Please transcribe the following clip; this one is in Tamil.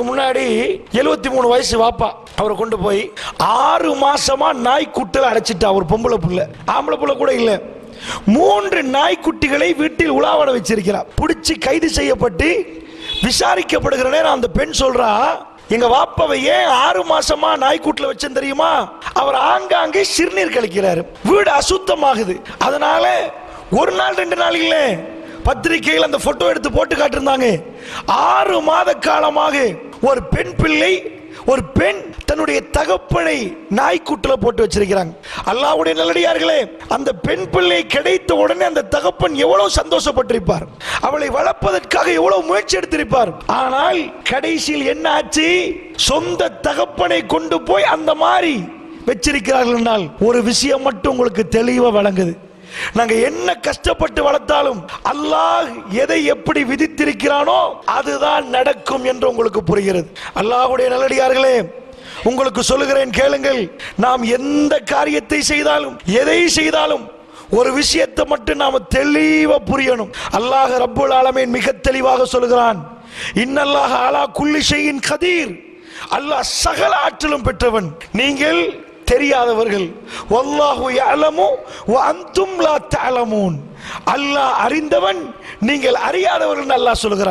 முன்னாடி எழுபத்தி மூணு வயசு வாப்பா அவரை கொண்டு போய் ஆறு மாசமா நாய்க்குட்டில் அடைச்சிட்டா ஒரு பொம்பளை புள்ள. ஆம்பளை புள்ள கூட இல்லை. மூன்று நாய்க்குட்டிகளை வீட்டில் உலாவட வச்சிருக்கிறார் பிடிச்சி கைது செய்யப்பட்டு விசாரிக்கப்படுகிற நேரம் அந்த பெண் சொல்றா எங்க வாப்பாவை ஏன் ஆறு மாசமா நாய்க்கூட்டில் வச்சு தெரியுமா? அவர் ஆங்காங்கே சிறுநீர் கழிக்கிறாரு. வீடு அசுத்தமாகுது. அதனால ஒரு நாள் ரெண்டு நாள் இல்லை. பத்திரிகையில் அந்த போட்டோ எடுத்து போட்டு காட்டிருந்தாங்க. ஆறு மாத காலமாக ஒரு பெண் பிள்ளை ஒரு பெண் தன்னுடைய தகப்பனை நாய்க்குட்டில் போட்டு வச்சிருக்கிறாங்க. அல்லாவுடைய நல்லடியார்களே அந்த பெண் பிள்ளை கிடைத்த உடனே அந்த தகப்பன் எவ்வளவு சந்தோஷப்பட்டிருப்பார். அவளை வளர்ப்பதற்காக எவ்வளவு முயற்சி எடுத்திருப்பார். ஆனால் கடைசியில் என்ன ஆச்சு சொந்த தகப்பனை கொண்டு போய் அந்த மாதிரி வச்சிருக்கிறார்கள் என்றால் ஒரு விஷயம் மட்டும் உங்களுக்கு தெளிவாக வழங்குது நாங்கள் என்ன கஷ்டப்பட்டு வளர்த்தாலும் அல்லாஹ் எதை எப்படி விதித்திருக்கிறானோ அதுதான் நடக்கும் என்று உங்களுக்கு புரிகிறது. அல்லாஹ்வுடைய நல்லடியார்களே உங்களுக்கு சொல்லுகிறேன் கேளுங்கள். நாம் எந்த காரியத்தை செய்தாலும் எதை செய்தாலும் ஒரு விஷயத்தை மட்டும் நாம தெளிவா புரியணும். அல்லாஹ் ரப்புல் ஆலமீன் மிக தெளிவாக சொல்லுகிறான். இன்னல்லாஹ் அலா குல்லி ஷைஇன் கதீர். அல்லாஹ் சகல ஆற்றலும் பெற்றவன். நீங்கள் தெரியாதவர்கள். வல்லாஹு யஅலமு வ லா அல்லாஹ் அறிந்தவன் நீங்கள் அறியாதவர்கள் அல்லாஹ் சொல்கிறார்